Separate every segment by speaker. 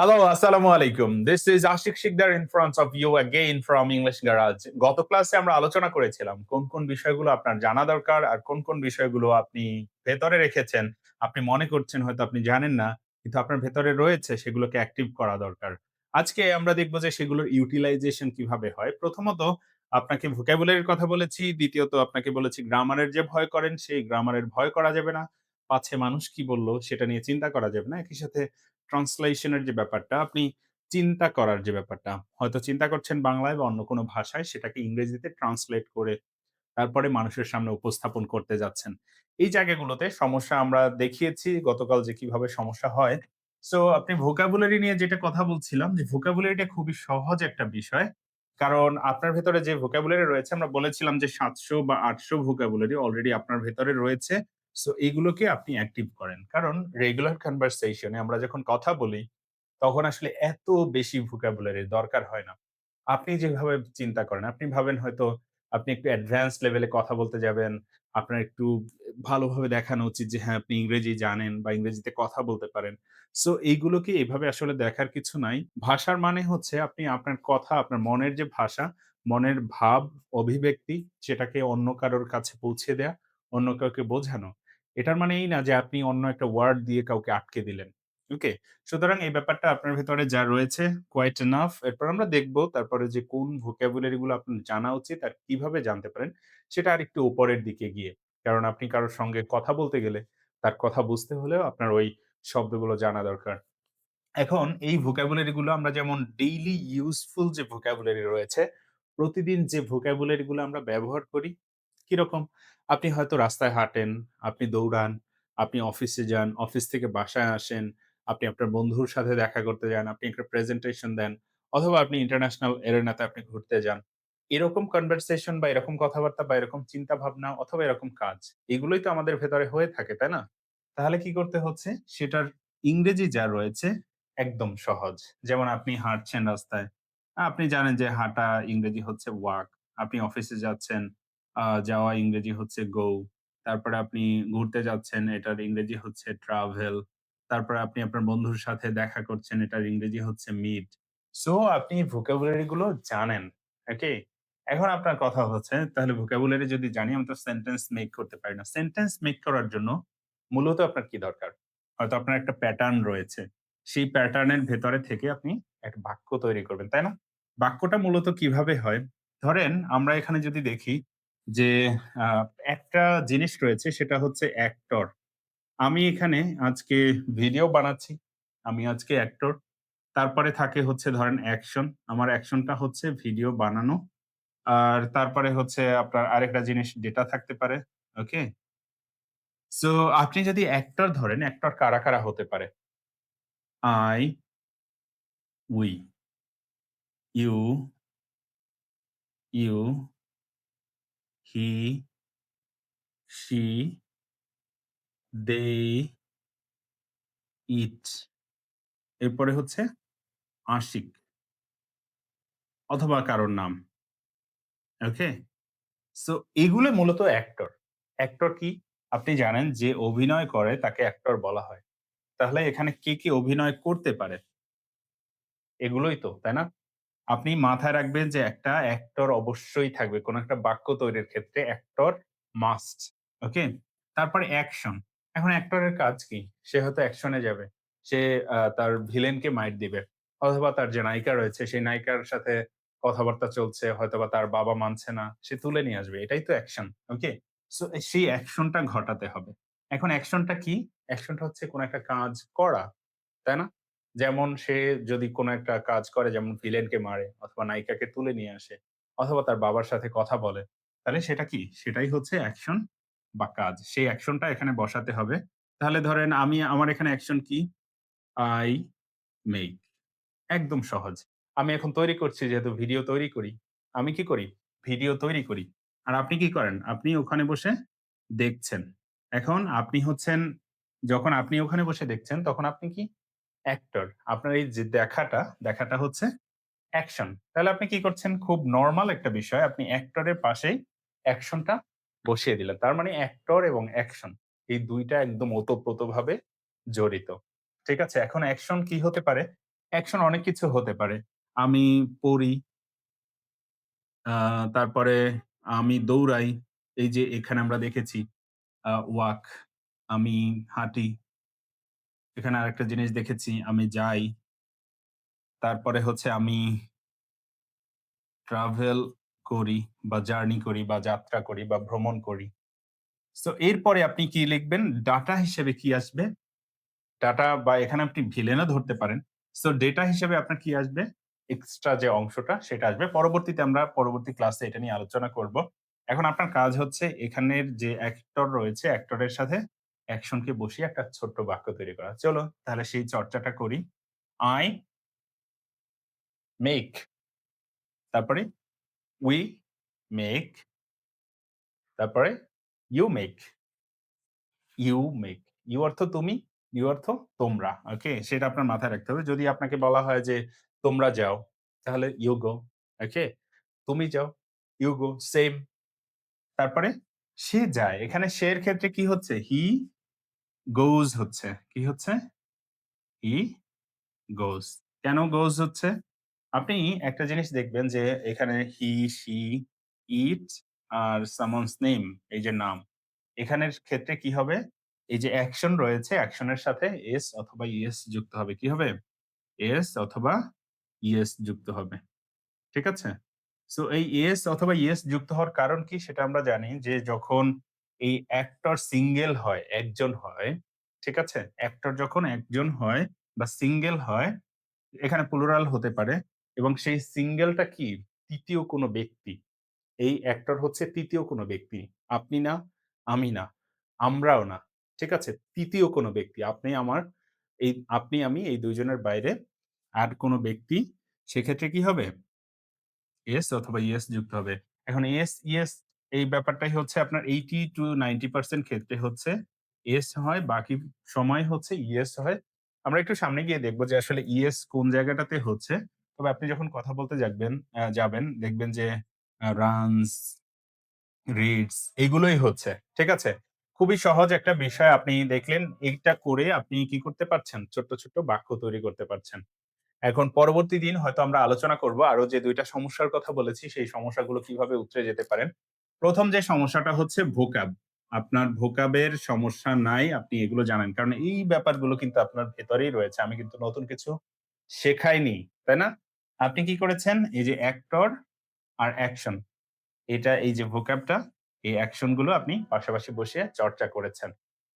Speaker 1: Hello, Assalamu alaikum. This is Ashik Shikdar in front of you again from English Garage. গত ক্লাসে আমরা আলোচনা করেছিলাম কোন কোন বিষয়গুলো আপনার জানা দরকার আর কোন কোন বিষয়গুলো আপনি ভেতরে রেখেছেন। আপনি মনে করছেন হয়তো আপনি জানেন না কিন্তু আপনার ভেতরে রয়েছে সেগুলোকে অ্যাক্টিভ করা দরকার। আজকে আমরা দেখব যে সেগুলোর ইউটিলাইজেশন কীভাবে হয়। প্রথমত আপনাকে ভোকাবুলারির কথা বলেছি। দ্বিতীয়ত আপনাকে বলেছি গ্রামারের যে ভয় করেন সেই গ্রামারের ভয় করা যাবে না। পাছে মানুষ কি বলল সেটা নিয়ে চিন্তা করা যাবে না। একই সাথে ট্রান্সলেশন এর যে ব্যাপারটা, আপনি চিন্তা করার যে ব্যাপারটা, হয়তো চিন্তা করছেন বাংলায় বা অন্য কোনো ভাষায়, সেটাকে ইংরেজিতে ট্রান্সলেট করে তারপরে মানুষের সামনে উপস্থাপন করতে যাচ্ছেন। এই জায়গাগুলোতে সমস্যা আমরা দেখিয়েছি, গতকাল যে কীভাবে সমস্যা হয়। সো আপনি ভোকাবুলারি নিয়ে যেটা কথা বলছিলাম, যে ভোকাবুলারিটা খুবই সহজ একটা বিষয়। কারণ আপনার ভেতরে যে ভোকাবুলারি রয়েছে, আমরা বলেছিলাম যে ৭০০ বা ৮০০ ভোকাবুলারি অলরেডি আপনার ভেতরে রয়েছে। সো এগুলোকে আপনি অ্যাক্টিভ করেন। কারণ রেগুলার কনভারসেশন আমরা যখন কথা বলি তখন আসলে এত বেশি ভোকাবুলারির দরকার হয় না। আপনি যেভাবে চিন্তা করেন, আপনি ভাবেন হয়তো আপনি একটু অ্যাডভান্স লেভেলে কথা বলতে যাবেন। আপনার একটু ভালোভাবে দেখানো উচিত যে হ্যাঁ, আপনি ইংরেজি জানেন বা ইংরেজিতে কথা বলতে পারেন। সো এইগুলোকে এভাবে আসলে দেখার কিছু নাই। ভাষার মানে হচ্ছে আপনি আপনার কথা, আপনার মনের যে ভাষা, মনের ভাব, অভিব্যক্তি সেটাকে অন্য কারোর কাছে পৌঁছে দেয়া, অন্য কাউকে বোঝানো। এটার মানে এই না যে আপনি অন্য একটা ওয়ার্ড দিয়ে কাউকে আটকে দিলেন। ওকে? সুতরাং এই ব্যাপারটা আপনার ভেতরে যা রয়েছে কোয়াইট এনাফ। এরপর আমরা দেখব তারপরে যে কোন ভোকাবুলারি গুলো আপনার জানা উচিত আর কীভাবে জানতে পারেন সেটা আরেকটু উপরের দিকে গিয়ে। কারণ আপনি কারও সঙ্গে কথা বলতে গেলে তার কথা বুঝতে হলেও আপনার ওই শব্দগুলো জানা দরকার। এখন এই ভোকাবুলারি গুলো আমরা যেমন ডেইলি ইউজফুল যে ভোকাবুলারি রয়েছে, প্রতিদিন যে ভোকাবুলারি গুলো আমরা ব্যবহার করি, কীরকম? আপনি হয়তো রাস্তায় হাঁটেন, আপনি দৌড়ান, আপনি অফিসে যান, অফিস থেকে বাসায় আসেন, আপনি আপনার বন্ধুর সাথে দেখা করতে যান, আপনি একটা প্রেজেন্টেশন দেন, অথবা আপনি ইন্টারন্যাশনাল এরেনাতে আপনি ঘুরতে যান। এরকম কনভারসেশন বা এরকম কথাবার্তা বা এরকম চিন্তা ভাবনা অথবা এরকম কাজ, এগুলোই তো আমাদের ভেতরে হয়ে থাকে, তাই না? তাহলে কি করতে হচ্ছে? সেটার ইংরেজি যা রয়েছে একদম সহজ। যেমন আপনি হাঁটছেন রাস্তায়। আপনি জানেন যে হাঁটা ইংরেজি হচ্ছে ওয়াক। আপনি অফিসে যাচ্ছেন, যাওয়া ইংরেজি হচ্ছে গো। তারপরে আপনি ঘুরতে যাচ্ছেন, এটার ইংরেজি হচ্ছে ট্রাভেল। তারপরে আপনি আপনার বন্ধুর সাথে দেখা করছেন, এটার ইংরেজি হচ্ছে মিট। সো আপনি ভোকাবুলারি গুলো জানেন। ওকে? এখন আপনার কথা হচ্ছে তাহলে ভোকাবুলারি যদি জানি আমি তো সেন্টেন্স মেক করতে পারি না। সেন্টেন্স মেক করার জন্য মূলত আপনার কি দরকার? হয়তো আপনার একটা প্যাটার্ন রয়েছে। সেই প্যাটার্নের ভেতরে থেকে আপনি একটা বাক্য তৈরি করবেন, তাই না? বাক্যটা মূলত কীভাবে হয়? ধরেন আমরা এখানে যদি দেখি যে একটা জিনিস রয়েছে সেটা হচ্ছে অ্যাক্টর। আমি এখানে আজকে ভিডিও বানাচ্ছি। আমি আজকে অ্যাক্টর। তারপরে থাকে হচ্ছে ধরেন অ্যাকশন। আমার অ্যাকশনটা হচ্ছে ভিডিও বানানো। আর তারপরে হচ্ছে আপনার আরেকটা জিনিস ডেটা থাকতে পারে। ওকে? সো আপনি যদি অ্যাক্টর ধরেন, অ্যাক্টর কারা, কারা হতে পারে? I we you you, he, she, they, it এরপরে হচ্ছে আশিক অথবা কারোর নাম। ওকে? সো এগুলো মূলত অ্যাক্টর। অ্যাক্টর কি? আপনি জানেন যে অভিনয় করে তাকে অ্যাক্টর বলা হয়। তাহলে এখানে কে, কে অভিনয় করতে পারে? এগুলোই তো, তাই না? আপনি মাথায় রাখবেন যে একটা অ্যাক্টর অবশ্যই থাকবে। কোন একটা বাক্য তৈরির ক্ষেত্রে অ্যাক্টর মাস্ট। ওকে? তারপরে অ্যাকশন। এখন অ্যাক্টরের কাজ কি? সে হয়তো অ্যাকশন যাবে। সে তার ভিলেনকে মাইর দিবে। অথবা তার যে নায়িকা রয়েছে সেই নায়িকার সাথে কথাবার্তা চলছে, হয়তোবা তার বাবা মানছে না। সে তুলে নিয়ে আসবে। এটাই তো অ্যাকশন। ওকে? সো সেই অ্যাকশনটা ঘটাতে হবে। এখন অ্যাকশনটা কি? অ্যাকশনটা হচ্ছে কোন একটা কাজ করা। তাই না? যেমন সে যদি কোনো একটা কাজ করে যেমন ভিলেনকে মারে অথবা নায়িকাকে তুলে নিয়ে আসে অথবা তার বাবার সাথে কথা বলে, তাহলে সেটা কি? সেটাই হচ্ছে অ্যাকশন বা কাজ। সেই অ্যাকশনটা এখানে বসাতে হবে। তাহলে ধরেন আমি আমার এখানে অ্যাকশন কি? আই make একদম সহজ। আমি এখন তৈরি করছি যেহেতু ভিডিও তৈরি করি। আমি কি করি? ভিডিও তৈরি করি। আর আপনি কি করেন? আপনি ওখানে বসে দেখছেন। এখন আপনি হচ্ছেন যখন আপনি ওখানে বসে দেখছেন তখন আপনি কি? অ্যাক্টর। আপনার এই যে দেখাটা, দেখাটা হচ্ছে অ্যাকশন। তাহলে আপনি কি করছেন? খুব নর্মাল একটা বিষয়। আপনি অ্যাক্টরের পাশেই অ্যাকশনটা বসিয়ে দিলেন। তার মানে অ্যাক্টর এবং অ্যাকশন এই ২ টা একদম ওতপ্রোতভাবে জড়িত। ঠিক আছে? এখন অ্যাকশন কি হতে পারে? অ্যাকশন অনেক কিছু হতে পারে। আমি পড়ি তারপরে আমি দৌড়াই। এই যে এখানে আমরা দেখেছি ওয়াক আমি হাঁটি। এখানে আরেকটা জিনিস দেখেছি আমি যাই। তারপরে হচ্ছে আমি ট্রাভেল করি বা জার্নি করি বা যাত্রা করি বা ভ্রমণ করি। তো এরপরে আপনি কি লিখবেন? ডাটা হিসেবে কি আসবে? ডাটা বা এখানে আপনি ভিলেনও ধরতে পারেন। সো ডেটা হিসেবে আপনার কি আসবে? এক্সট্রা যে অংশটা সেটা আসবে। পরবর্তীতে আমরা পরবর্তী ক্লাসে এটা নিয়ে আলোচনা করব। এখন আপনার কাজ হচ্ছে এখানের যে অ্যাক্টর রয়েছে, অ্যাক্টরের সাথে অ্যাকশন কে বসিয়ে একটা ছোট্ট বাক্য তৈরি করা। চলো তাহলে সেই চর্চাটা করি। আই মেক তারপরে উই মেক তারপরে you make you make you অর্থ তুমি, ইউ অর্থ তোমরা। ওকে? সেটা আপনার মাথায় রাখতে হবে। যদি আপনাকে বলা হয় যে তোমরা যাও তাহলে you go ওকে? তুমি যাও you go সেম। তারপরে সে যায়। এখানে সে এর ক্ষেত্রে কি হচ্ছে? he goes হচ্ছে। কি হচ্ছে? he goes কেন goes হচ্ছে? আপনি একটা জিনিস দেখবেন যে এখানে he, she, it R someone's name এই যে নাম। এখানের ক্ষেত্রে কি হবে? এই যে অ্যাকশন রয়েছে, অ্যাকশনের সাথে এস অথবা ইএস যুক্ত হবে। কি হবে? এস অথবা ইএস যুক্ত হবে। ঠিক আছে? সো এই এস অথবা ইএস যুক্ত হওয়ার কারণ কি? সেটা আমরা জানি যে যখন এই অ্যাক্টর সিঙ্গেল হয়, একজন হয়, ঠিক আছে? অ্যাক্টর যখন একজন হয় বা সিঙ্গেল হয়, এখানে প্লুরাল হতে পারে এবং সেই সিঙ্গেলটা কি? তৃতীয় কোনো ব্যক্তি। এই অ্যাক্টর হচ্ছে তৃতীয় কোনো ব্যক্তি। আপনি না, আমি না, আমরাও না। ঠিক আছে? তৃতীয় কোনো ব্যক্তি। আপনি আমার এই আপনি আমি এই ২ জনের বাইরে আর কোনো ব্যক্তি সেক্ষেত্রে কি হবে? s অথবা es যুক্ত হবে। এখন s, es এই ব্যাপারটাই হচ্ছে আপনার 80-90% ক্ষেত্রে হচ্ছে s হয়, বাকি সময় হচ্ছে es হয়। আমরা একটু সামনে গিয়ে দেখব যে আসলে es কোন জায়গাটাতে হচ্ছে। তবে আপনি যখন কথা বলতে যাকবেন আ যাবেন দেখবেন যে আ রিডস এগুলোই হচ্ছে। ঠিক আছে? খুবই সহজ একটা বিষয় আপনি দেখলেন। এইটা করে আপনি কি করতে পারছেন? ছোট্ট, ছোট্ট বাক্য তৈরি করতে পারছেন। এখন পরবর্তী দিন হয়তো আমরা আলোচনা করব আরও যে দুইটা সমস্যার কথা বলেছি সেই সমস্যাগুলো কীভাবে উতরে যেতে পারেন। ১ম যে সমস্যাটা হচ্ছে ভোকাব। আপনার ভোকাবের সমস্যা নাই, আপনি এগুলো জানেন। কারণ এই ব্যাপারগুলো কিন্তু আপনার ভেতরেই রয়েছে। আমি কিন্তু নতুন কিছু শেখাইনি, তাই না? আপনি কি করেছেন? এই যে অ্যাক্টর আর অ্যাকশন এটা এই যে ভোকাবটা, এই অ্যাকশনগুলো আপনি পাশাপাশি বসে চর্চা করেছেন।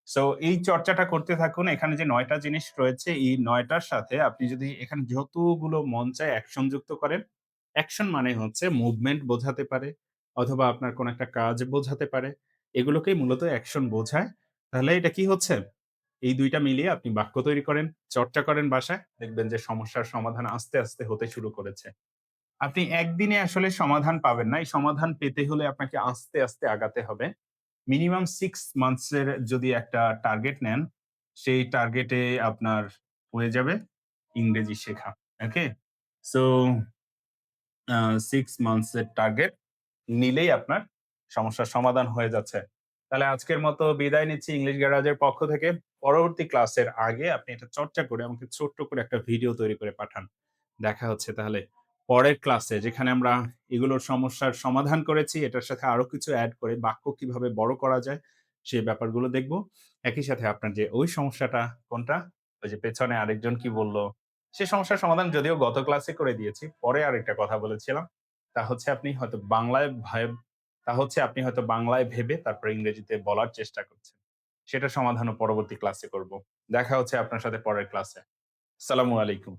Speaker 1: সো এই চর্চাটা করতে থাকুন। এখানে যে নয়টা জিনিস রয়েছে এই নয়টার সাথে আপনি যদি এখানে যতগুলো চায় অ্যাকশন যুক্ত করেন। অ্যাকশন মানে হচ্ছে মুভমেন্ট বোঝাতে পারে অথবা আপনার কোনো একটা কাজ বোঝাতে পারে। এগুলোকেই মূলত অ্যাকশন বোঝায়। তাহলে এটা কি হচ্ছে? এই দুইটা মিলিয়ে আপনি বাক্য তৈরি করেন, চর্চা করেন বাসায়। দেখবেন যে সমস্যার সমাধান আস্তে, আস্তে হতে শুরু করেছে। আপনি একদিনে আসলে সমাধান পাবেন না। এই সমাধান পেতে হলে আপনাকে আস্তে, আস্তে আগাতে হবে। মিনিমাম সিক্স মান্থসের যদি একটা টার্গেট নেন, সেই টার্গেটে আপনার হয়ে যাবে ইংরেজি শেখা। ওকে? সো সিক্স 6 মান্থস এর টার্গেট নিলেই আপনার সমস্যার সমাধান হয়ে যাচ্ছে। তাহলে আজকের মতো বিদায় নিচ্ছি ইংলিশ গ্যারাজের পক্ষ থেকে। পরবর্তী ক্লাসের আগে আপনি এটা চর্চা করে আমাকে ছোট্ট করে একটা ভিডিও তৈরি করে পাঠান। দেখা হচ্ছে তাহলে পরের ক্লাসে যেখানে আমরা এগুলোর সমস্যার সমাধান করেছি, এটার সাথে আরও কিছু অ্যাড করে বাক্য কীভাবে বড় করা যায় সেই ব্যাপারগুলো দেখব। একই সাথে আপনার যে ওই সমস্যাটা কোনটা? ওই যে পেছনে আরেকজন কি বলল? সে সমস্যার সমাধান যদিও গত ক্লাসে করে দিয়েছি। পরে আরেকটা কথা বলেছিলাম। তা হচ্ছে আপনি হয়তো বাংলায় তা হচ্ছে আপনি হয়তো বাংলায় ভেবে তারপর ইংরেজিতে বলার চেষ্টা করছেন। সেটা সমাধানও পরবর্তী ক্লাসে করব। দেখা হচ্ছে আপনার সাথে পরের ক্লাসে। সালামু আলাইকুম।